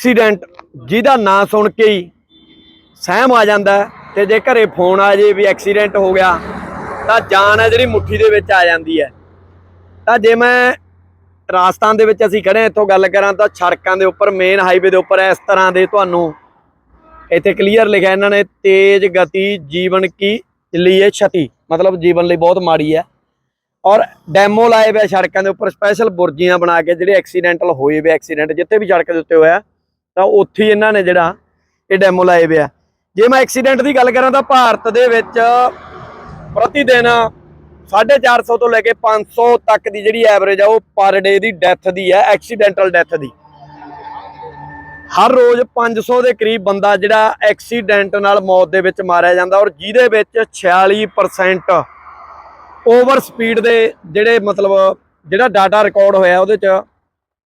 Accident ਜਿਹਦਾ ਨਾਂ ਸੁਣ ਕੇ ਹੀ ਸਹਿਮ ਆ ਜਾਂਦਾ ਹੈ ਤੇ ਜੇ ਘਰੇ ਫੋਨ ਆ ਜੇ ਵੀ ਐਕਸੀਡੈਂਟ ਹੋ ਗਿਆ, ਤਾਂ ਜਾਨ ਹੈ ਜਿਹੜੀ ਮੁੱਠੀ ਦੇ ਵਿੱਚ ਆ ਜਾਂਦੀ ਹੈ। ਤਾਂ ਜੇ ਮੈਂ ਰਾਜਸਥਾਨ ਦੇ ਵਿੱਚ ਅਸੀਂ ਖੜੇ ਇੱਥੋਂ ਗੱਲ ਕਰਾਂ ਤਾਂ ਸੜਕਾਂ ਦੇ ਉੱਪਰ ਮੇਨ ਹਾਈਵੇ ਦੇ ਉੱਪਰ ਇਸ ਤਰ੍ਹਾਂ ਦੇ ਤੁਹਾਨੂੰ ਇੱਥੇ ਕਲੀਅਰ ਲਿਖਿਆ ਇਹਨਾਂ ਨੇ, ਤੇਜ਼ ਗਤੀ ਜੀਵਨ ਕੀ ਲਈ ਇਹ ਛਤੀ। ਮਤਲਬ ਜੀਵਨ ਲਈ ਬਹੁਤ ਮਾੜੀ ਹੈ। ਔਰ ਡੈਮੋ ਲਾਏ ਹੋਏ ਸੜਕਾਂ ਦੇ ਉੱਪਰ ਸਪੈਸ਼ਲ ਬੁਰਜੀਆਂ ਬਣਾ ਕੇ ਜਿਹੜੇ ਐਕਸੀਡੈਂਟਲ ਹੋਏ ਵੇ ਐਕਸੀਡੈਂਟ ਜਿੱਥੇ ਵੀ ਸੜਕ ਦੇ ਉੱਤੇ ਹੋਇਆ ਤਾਂ ਉੱਥੇ ਹੀ ਇਹਨਾਂ ਨੇ ਜਿਹੜਾ ਇਹ ਡੈਮੋ ਲਾਏ ਹੋਏ ਆ। ਜੇ ਮੈਂ ਐਕਸੀਡੈਂਟ ਦੀ ਗੱਲ ਕਰਾਂ ਤਾਂ ਭਾਰਤ ਦੇ ਵਿੱਚ ਪ੍ਰਤੀ ਦਿਨ 450 ਤੋਂ ਲੈ ਕੇ 500 ਤੱਕ ਦੀ ਜਿਹੜੀ ਐਵਰੇਜ ਆ ਉਹ ਪਰ ਡੇ ਦੀ ਡੈਥ ਦੀ ਹੈ ਐਕਸੀਡੈਂਟਲ ਡੈਥ ਦੀ। ਹਰ ਰੋਜ਼ 500 ਦੇ ਕਰੀਬ ਬੰਦਾ ਜਿਹੜਾ ਐਕਸੀਡੈਂਟ ਨਾਲ ਮੌਤ ਦੇ ਵਿੱਚ ਮਾਰਿਆ ਜਾਂਦਾ ਔਰ ਜਿਹਦੇ ਵਿੱਚ 46% ਓਵਰ ਸਪੀਡ ਦੇ ਜਿਹੜੇ ਮਤਲਬ ਜਿਹੜਾ ਡਾਟਾ ਰਿਕਾਰਡ ਹੋਇਆ ਉਹਦੇ ਚ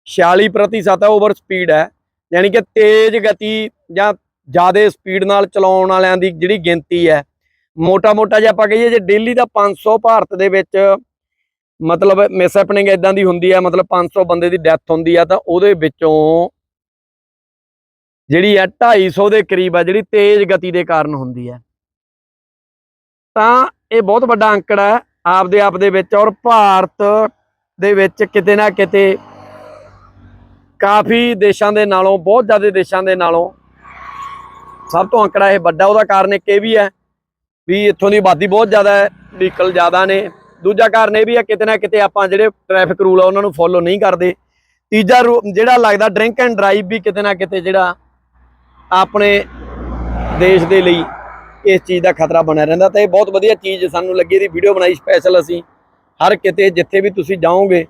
46% ਹੈ ਓਵਰ ਸਪੀਡ ਹੈ। ਯਾਨੀ ਕਿ ਤੇਜ਼ ਗਤੀ ਜਾਂ ਜ਼ਿਆਦਾ ਸਪੀਡ ਨਾਲ ਚਲਾਉਣ ਵਾਲਿਆਂ ਦੀ ਜਿਹੜੀ ਗਿਣਤੀ ਹੈ ਮੋਟਾ ਮੋਟਾ ਜੇ ਆਪਾਂ ਕਹੀਏ ਜੇ ਡੇਲੀ ਦਾ 500 ਭਾਰਤ ਦੇ ਵਿੱਚ ਮਤਲਬ ਮਿਸ ਹੈਪਨਿੰਗ ਇਦਾਂ ਦੀ ਹੁੰਦੀ ਹੈ, ਮਤਲਬ 500 ਬੰਦੇ ਦੀ ਡੈਥ ਹੁੰਦੀ ਆ, ਤਾਂ ਉਹਦੇ ਵਿੱਚੋਂ ਜਿਹੜੀ ਹੈ 250 ਦੇ ਕਰੀਬ ਆ, ਜਿਹੜੀ ਤੇਜ਼ ਗਤੀ ਦੇ ਕਾਰਨ ਹੁੰਦੀ ਹੈ। ਤਾਂ ਇਹ ਬਹੁਤ ਵੱਡਾ ਅੰਕੜਾ ਹੈ ਆਪਦੇ ਆਪ ਦੇ ਵਿੱਚ ਔਰ ਭਾਰਤ ਦੇ ਵਿੱਚ ਕਿਤੇ ਨਾ ਕਿਤੇ ਕਾਫੀ ਦੇਸ਼ਾਂ ਦੇ ਨਾਲੋਂ, ਬਹੁਤ ਜ਼ਿਆਦਾ ਦੇਸ਼ਾਂ ਦੇ ਨਾਲੋਂ ਸਭ ਤੋਂ ਅੰਕੜਾ ਇਹ ਵੱਡਾ ਉਹਦਾ ਕਾਰਨ ਇੱਕ ਇਹ ਵੀ ਹੈ ਵੀ ਇੱਥੋਂ ਦੀ ਆਬਾਦੀ ਬਹੁਤ ਜ਼ਿਆਦਾ ਹੈ, ਵਹੀਕਲ ਜ਼ਿਆਦਾ ਨੇ। ਦੂਜਾ ਕਾਰਨ ਇਹ ਵੀ ਹੈ ਕਿਤੇ ਨਾ ਕਿਤੇ ਆਪਾਂ ਜਿਹੜੇ ਟ੍ਰੈਫਿਕ ਰੂਲ ਆ, ਉਹਨਾਂ ਨੂੰ ਫੋਲੋ ਨਹੀਂ ਕਰਦੇ। ਤੀਜਾ ਰੂ- ਜਿਹੜਾ ਲੱਗਦਾ ਡਰਿੰਕ ਐਂਡ ਡਰਾਈਵ ਵੀ ਕਿਤੇ ਨਾ ਕਿਤੇ ਜਿਹੜਾ ਆਪਣੇ ਦੇਸ਼ ਦੇ ਲਈ ਇਸ ਚੀਜ਼ ਦਾ ਖਤਰਾ ਬਣਿਆ ਰਹਿੰਦਾ ਤਾਂ ਇਹ ਬਹੁਤ ਵਧੀਆ ਚੀਜ਼ ਸਾਨੂੰ ਲੱਗੀ, ਇਹਦੀ ਵੀਡੀਓ ਬਣਾਈ ਸਪੈਸ਼ਲ ਅਸੀਂ। ਹਰ ਕਿਤੇ ਜਿੱਥੇ ਵੀ ਤੁਸੀਂ ਜਾਓਗੇ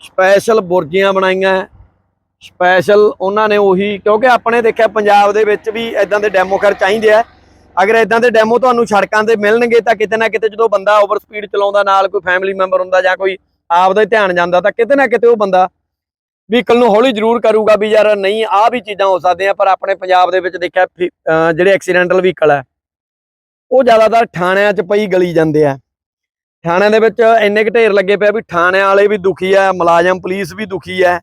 ਸਪੈਸ਼ਲ ਬੁਰਜੀਆਂ ਬਣਾਈਆਂ ਸਪੈਸ਼ਲ ਉਹਨਾਂ ਨੇ ਉਹੀ, ਕਿਉਂਕਿ ਆਪਣੇ ਦੇਖਿਆ ਪੰਜਾਬ ਦੇ ਵਿੱਚ ਵੀ ਇਦਾਂ ਦੇ ਡੈਮੋ ਕਰ ਚਾਹੀਦੇ ਆ। ਅਗਰ ਇਦਾਂ ਦੇ ਡੈਮੋ ਤੁਹਾਨੂੰ ਸੜਕਾਂ ਤੇ ਮਿਲਣਗੇ ਤਾਂ ਕਿਤੇ ਨਾ ਕਿਤੇ ਜਦੋਂ ਬੰਦਾ ਓਵਰ ਸਪੀਡ ਚਲਾਉਂਦਾ, ਨਾਲ ਕੋਈ ਫੈਮਿਲੀ ਮੈਂਬਰ ਹੁੰਦਾ ਜਾਂ ਕੋਈ ਆਪਦਾ ਹੀ ਧਿਆਨ ਜਾਂਦਾ, ਤਾਂ ਕਿਤੇ ਨਾ ਕਿਤੇ ਉਹ ਬੰਦਾ ਵਹੀਕਲ ਨੂੰ ਹੌਲੀ ਜ਼ਰੂਰ ਕਰੂਗਾ ਵੀ ਯਾਰ ਨਹੀਂ, ਆਹ ਵੀ ਚੀਜ਼ਾਂ ਹੋ ਸਕਦੀਆਂ, ਪਰ ਆਪਣੇ ਪੰਜਾਬ ਦੇ ਵਿੱਚ ਦੇਖਿਆ ਫਿ- ਜਿਹੜੇ ਐਕਸੀਡੈਂਟਲ ਵਹੀਕਲ ਹੈ ਉਹ ਜ਼ਿਆਦਾਤਰ ਥਾਣਿਆਂ 'ਚ ਪਈ ਗਲੀ ਜਾਂਦੇ ਆ। ਥਾਣਿਆਂ ਦੇ ਵਿੱਚ ਇੰਨੇ ਕੁ ਢੇਰ ਲੱਗੇ ਪਏ ਵੀ ਥਾਣਿਆਂ ਵਾਲੇ ਵੀ ਦੁਖੀ ਆ, ਮੁਲਾਜ਼ਮ ਪੁਲਿਸ ਵੀ ਦੁਖੀ ਹੈ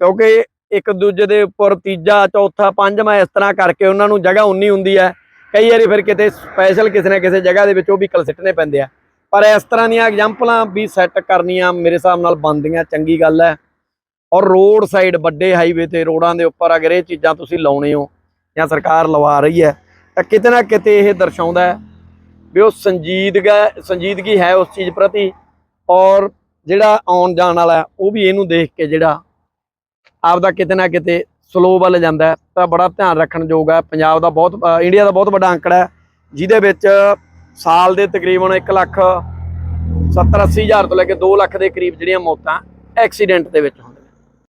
ਕਿਉਂਕਿ ਇੱਕ ਦੂਜੇ ਦੇ ਉੱਪਰ ਤੀਜਾ, ਚੌਥਾ, ਪੰਜਵਾਂ ਇਸ ਤਰ੍ਹਾਂ ਕਰਕੇ ਉਹਨਾਂ ਨੂੰ ਜਗ੍ਹਾ ਉਨੀ ਹੁੰਦੀ ਹੈ। ਕਈ ਵਾਰੀ ਫਿਰ ਕਿਤੇ ਸਪੈਸ਼ਲ ਕਿਸੇ ਨਾ ਕਿਸੇ ਜਗ੍ਹਾ ਦੇ ਵਿੱਚ ਉਹ ਵਹੀਕਲ ਸਿੱਟਣੇ ਪੈਂਦੇ ਆ। ਪਰ ਇਸ ਤਰ੍ਹਾਂ ਦੀਆਂ ਐਗਜ਼ਾਮਪਲਾਂ ਵੀ ਸੈੱਟ ਕਰਨੀਆਂ ਮੇਰੇ ਹਿਸਾਬ ਨਾਲ ਬਣਦੀਆਂ, ਚੰਗੀ ਗੱਲ ਹੈ। ਔਰ ਰੋਡ ਸਾਈਡ ਵੱਡੇ ਹਾਈਵੇ ਤੇ ਰੋਡਾਂ ਦੇ ਉੱਪਰ ਅਗਰ ਇਹ ਚੀਜ਼ਾਂ ਤੁਸੀਂ ਲਾਉਣੇ ਹੋ ਜਾਂ ਸਰਕਾਰ ਲਵਾ ਰਹੀ ਹੈ, ਤਾਂ ਕਿਤੇ ਨਾ ਕਿਤੇ ਇਹ ਦਰਸਾਉਂਦਾ ਹੈ ਵੀ ਉਹ ਸੰਜੀਦਗਾ ਸੰਜੀਦਗੀ ਹੈ ਉਸ ਚੀਜ਼ ਪ੍ਰਤੀ। ਔਰ ਜਿਹੜਾ ਆਉਣ ਜਾਣ ਵਾਲਾ ਉਹ ਵੀ ਇਹਨੂੰ ਦੇਖ ਕੇ ਜਿਹੜਾ ਆਪਦਾ ਕਿਤੇ ਨਾ ਕਿਤੇ ਸਲੋ ਵੱਲ ਜਾਂਦਾ ਤਾਂ ਬੜਾ ਧਿਆਨ ਰੱਖਣ ਯੋਗ ਹੈ। ਪੰਜਾਬ ਦਾ ਬਹੁਤ ਇੰਡੀਆ ਦਾ ਬਹੁਤ ਵੱਡਾ ਅੰਕੜਾ ਹੈ, ਜਿਹਦੇ ਵਿੱਚ ਸਾਲ ਦੇ ਤਕਰੀਬਨ 1 ਲੱਖ 70 80 ਹਜ਼ਾਰ ਤੋਂ ਲੈ ਕੇ 2 ਲੱਖ ਦੇ ਕਰੀਬ ਜਿਹੜੀਆਂ ਮੌਤਾਂ ਐਕਸੀਡੈਂਟ ਦੇ ਵਿੱਚ